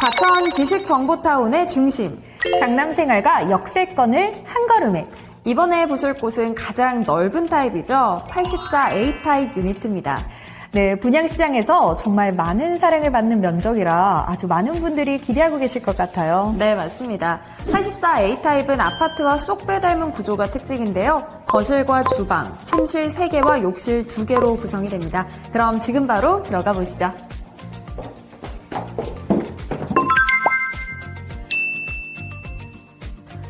가천 지식정보타운의 중심. 강남 생활과 역세권을 한 걸음에 이번에 보실 곳은 가장 넓은 타입이죠. 84A 타입 유니트입니다. 네, 분양시장에서 정말 많은 사랑을 받는 면적이라 아주 많은 분들이 기대하고 계실 것 같아요. 네, 맞습니다. 84A 타입은 아파트와 쏙 빼닮은 구조가 특징인데요. 거실과 주방, 침실 3개와 욕실 2개로 구성이 됩니다. 그럼 지금 바로 들어가 보시죠.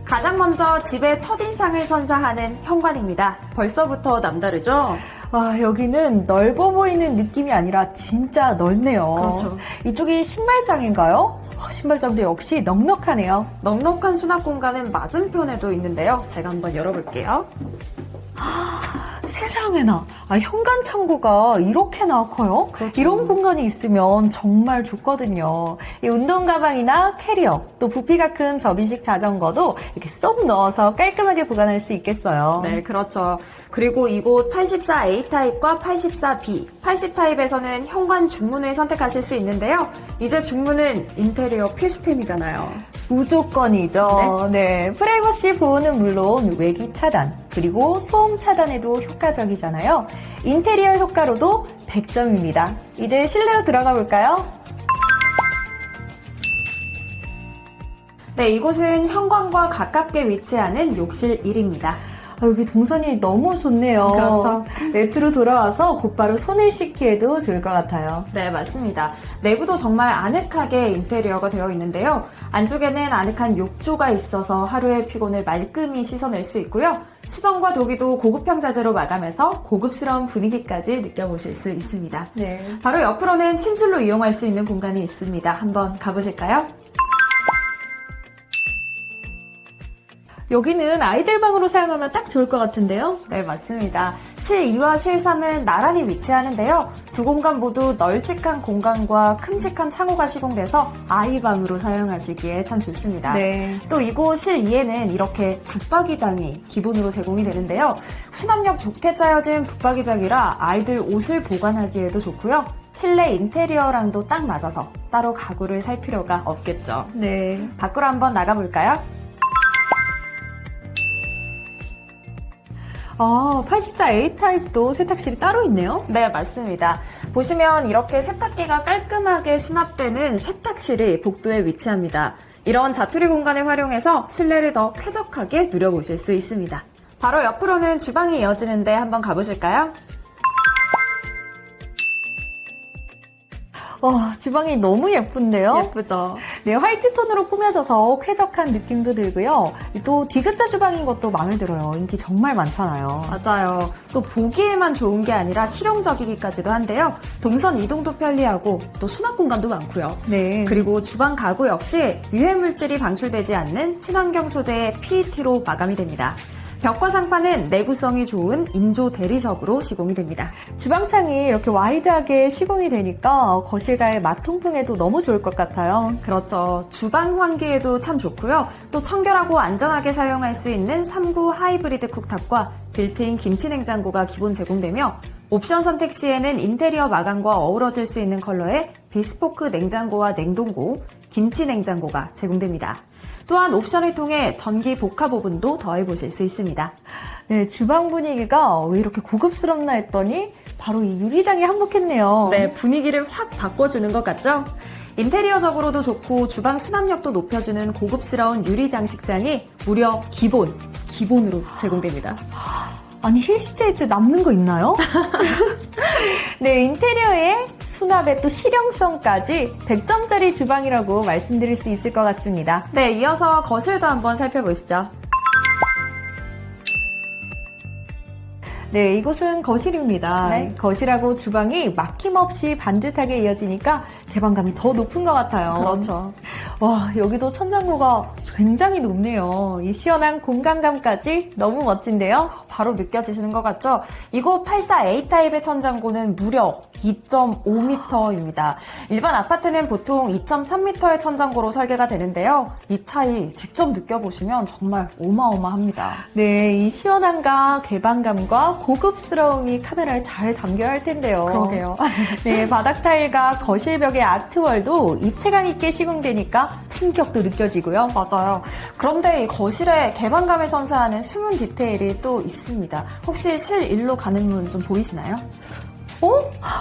가장 먼저 집의 첫인상을 선사하는 현관입니다. 벌써부터 남다르죠? 와, 여기는 넓어 보이는 느낌이 아니라 진짜 넓네요. 그렇죠. 이쪽이 신발장인가요? 어, 신발장도 역시 넉넉하네요. 넉넉한 수납 공간은 맞은편에도 있는데요. 제가 한번 열어볼게요. 세상에나 아, 현관 창고가 이렇게나 커요? 그렇죠. 이런 공간이 있으면 정말 좋거든요. 이 운동 가방이나 캐리어, 또 부피가 큰 접이식 자전거도 이렇게 쏙 넣어서 깔끔하게 보관할 수 있겠어요. 네, 그렇죠. 그리고 이곳 84A 타입과 84B, 80 타입에서는 현관 중문을 선택하실 수 있는데요. 이제 중문은 인테리어 필수템이잖아요. 무조건이죠. 네. 프라이버시 보호는 물론 외기 차단, 그리고 소음 차단에도 효과적이잖아요. 인테리어 효과로도 100점입니다. 이제 실내로 들어가 볼까요? 네, 이곳은 현관과 가깝게 위치하는 욕실 1입니다. 아, 여기 동선이 너무 좋네요. 그렇죠. 외출로 돌아와서 곧바로 손을 씻기에도 좋을 것 같아요. 네, 맞습니다. 내부도 정말 아늑하게 인테리어가 되어 있는데요. 안쪽에는 아늑한 욕조가 있어서 하루의 피곤을 말끔히 씻어낼 수 있고요. 수정과 도기도 고급형 자재로 마감해서 고급스러운 분위기까지 느껴보실 수 있습니다. 네. 바로 옆으로는 침실로 이용할 수 있는 공간이 있습니다. 한번 가보실까요? 여기는 아이들 방으로 사용하면 딱 좋을 것 같은데요. 네, 맞습니다. 실 2와 실 3은 나란히 위치하는데요. 두 공간 모두 널찍한 공간과 큼직한 창호가 시공돼서 아이 방으로 사용하시기에 참 좋습니다. 네. 또 이곳 실 2에는 이렇게 붙박이장이 기본으로 제공이 되는데요. 수납력 좋게 짜여진 붙박이장이라 아이들 옷을 보관하기에도 좋고요. 실내 인테리어랑도 딱 맞아서 따로 가구를 살 필요가 없겠죠. 네. 밖으로 한번 나가볼까요? 아, 84A 타입도 세탁실이 따로 있네요. 네, 맞습니다. 보시면 이렇게 세탁기가 깔끔하게 수납되는 세탁실이 복도에 위치합니다. 이런 자투리 공간을 활용해서 실내를 더 쾌적하게 누려보실 수 있습니다. 바로 옆으로는 주방이 이어지는데 한번 가보실까요? 와, 주방이 너무 예쁜데요? 예쁘죠? 네, 화이트 톤으로 꾸며져서 쾌적한 느낌도 들고요. 또 디귿자 주방인 것도 마음에 들어요. 인기 정말 많잖아요. 맞아요. 또 보기에만 좋은 게 아니라 실용적이기까지도 한데요. 동선 이동도 편리하고 또 수납 공간도 많고요. 네. 그리고 주방 가구 역시 유해 물질이 방출되지 않는 친환경 소재의 PET로 마감이 됩니다. 벽과 상판은 내구성이 좋은 인조 대리석으로 시공이 됩니다. 주방창이 이렇게 와이드하게 시공이 되니까 거실과의 맛 통풍에도 너무 좋을 것 같아요. 그렇죠. 주방 환기에도 참 좋고요. 또 청결하고 안전하게 사용할 수 있는 3구 하이브리드 쿡탑과 빌트인 김치 냉장고가 기본 제공되며 옵션 선택 시에는 인테리어 마감과 어우러질 수 있는 컬러의 비스포크 냉장고와 냉동고, 김치 냉장고가 제공됩니다. 또한 옵션을 통해 전기 복합 오븐도 더해 보실 수 있습니다. 네, 주방 분위기가 왜 이렇게 고급스럽나 했더니 바로 이 유리장이 한몫했네요. 네, 분위기를 확 바꿔주는 것 같죠? 인테리어적으로도 좋고 주방 수납력도 높여주는 고급스러운 유리 장식장이 무려 기본, 기본으로 제공됩니다. 아니 힐스테이트 남는 거 있나요? 네, 인테리어에 수납에 또 실용성까지 100점짜리 주방이라고 말씀드릴 수 있을 것 같습니다. 네, 이어서 거실도 한번 살펴보시죠. 네, 이곳은 거실입니다. 네. 거실하고 주방이 막힘없이 반듯하게 이어지니까 개방감이 더 높은 것 같아요. 그렇죠. 와, 여기도 천장고가 굉장히 높네요. 이 시원한 공간감까지 너무 멋진데요? 바로 느껴지시는 것 같죠? 이곳 84A 타입의 천장고는 무려 2.5m입니다. 일반 아파트는 보통 2.3m의 천장고로 설계가 되는데요. 이 차이 직접 느껴보시면 정말 어마어마합니다. 네, 이 시원함과 개방감과 고급스러움이 카메라에 잘 담겨야 할 텐데요. 그러게요. 네, 바닥 타일과 거실 벽의 아트월도 입체감 있게 시공되니까 품격도 느껴지고요. 맞아요. 그런데 이 거실에 개방감을 선사하는 숨은 디테일이 또 있습니다. 혹시 실일로 가는 문 좀 보이시나요? 어?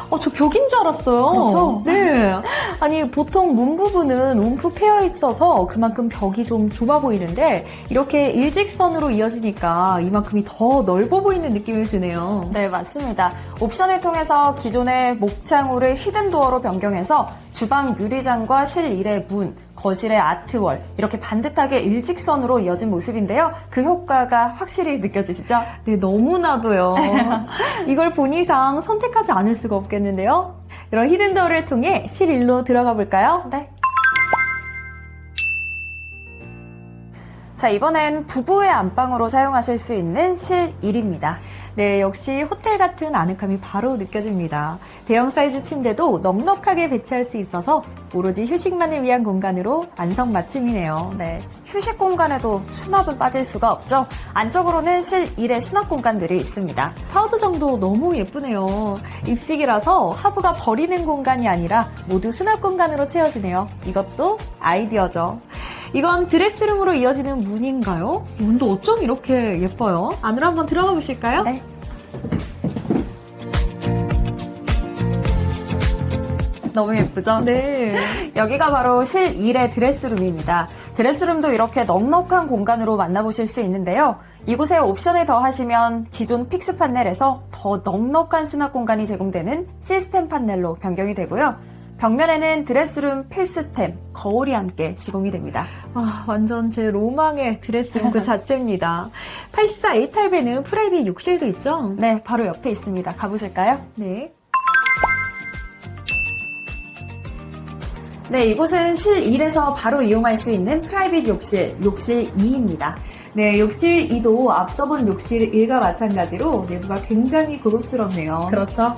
어, 저 벽인 줄 알았어요. 그렇죠? 네. 아니, 보통 문 부분은 움푹 패여 있어서 그만큼 벽이 좀 좁아 보이는데, 이렇게 일직선으로 이어지니까 이만큼이 더 넓어 보이는 느낌을 드네요. 네, 맞습니다. 옵션을 통해서 기존의 목창호를 히든도어로 변경해서 주방 유리장과 실일의 문, 거실의 아트월, 이렇게 반듯하게 일직선으로 이어진 모습인데요. 그 효과가 확실히 느껴지시죠? 네, 너무나도요. 이걸 본 이상 선택하지 않을 수가 없겠는데요. 이런 히든도어를 통해 실일로 들어가 볼까요? 네. 자, 이번엔 부부의 안방으로 사용하실 수 있는 실일입니다. 네, 역시 호텔 같은 아늑함이 바로 느껴집니다. 대형 사이즈 침대도 넉넉하게 배치할 수 있어서 오로지 휴식만을 위한 공간으로 안성맞춤이네요. 네. 휴식 공간에도 수납은 빠질 수가 없죠. 안쪽으로는 실일의 수납 공간들이 있습니다. 파우더정도 너무 예쁘네요. 입식이라서 하부가 버리는 공간이 아니라 모두 수납 공간으로 채워지네요. 이것도 아이디어죠. 이건 드레스룸으로 이어지는 문인가요? 문도 어쩜 이렇게 예뻐요? 안으로 한번 들어가 보실까요? 네. 너무 예쁘죠? 네. 여기가 바로 실일의 드레스룸입니다. 드레스룸도 이렇게 넉넉한 공간으로 만나보실 수 있는데요. 이곳에 옵션을 더하시면 기존 픽스 판넬에서 더 넉넉한 수납 공간이 제공되는 시스템 판넬로 변경이 되고요. 벽면에는 드레스룸 필수템, 거울이 함께 시공이 됩니다. 아, 완전 제 로망의 드레스룸 그 자체입니다. 84 A타입에는 프라이빗 욕실도 있죠? 네, 바로 옆에 있습니다. 가보실까요? 네. 네, 이곳은 실일에서 바로 이용할 수 있는 프라이빗 욕실, 욕실 2입니다. 네, 욕실 2도 앞서 본 욕실 1과 마찬가지로 내부가 굉장히 고급스럽네요. 그렇죠.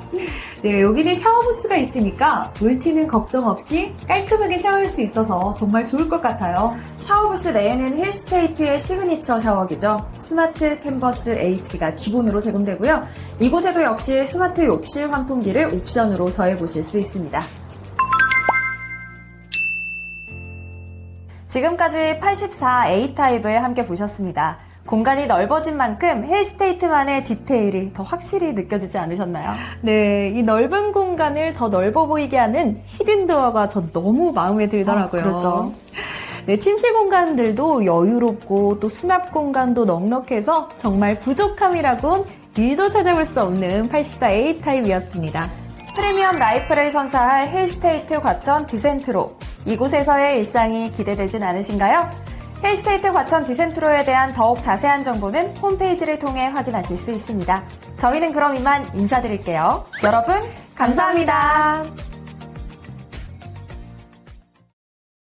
네, 여기는 샤워 부스가 있으니까 물티는 걱정 없이 깔끔하게 샤워할 수 있어서 정말 좋을 것 같아요. 샤워 부스 내에는 힐스테이트의 시그니처 샤워기죠. 스마트 캔버스 H가 기본으로 제공되고요. 이곳에도 역시 스마트 욕실 환풍기를 옵션으로 더해 보실 수 있습니다. 지금까지 84A 타입을 함께 보셨습니다. 공간이 넓어진 만큼 힐스테이트만의 디테일이 더 확실히 느껴지지 않으셨나요? 네, 이 넓은 공간을 더 넓어 보이게 하는 히든도어가 전 너무 마음에 들더라고요. 아, 그렇죠. 네, 침실 공간들도 여유롭고 또 수납 공간도 넉넉해서 정말 부족함이라곤 일도 찾아볼 수 없는 84A 타입이었습니다. 프리미엄 라이프를 선사할 힐스테이트 과천 디센트로 이곳에서의 일상이 기대되진 않으신가요? 힐스테이트 과천 디센트로에 대한 더욱 자세한 정보는 홈페이지를 통해 확인하실 수 있습니다. 저희는 그럼 이만 인사드릴게요. 여러분 감사합니다.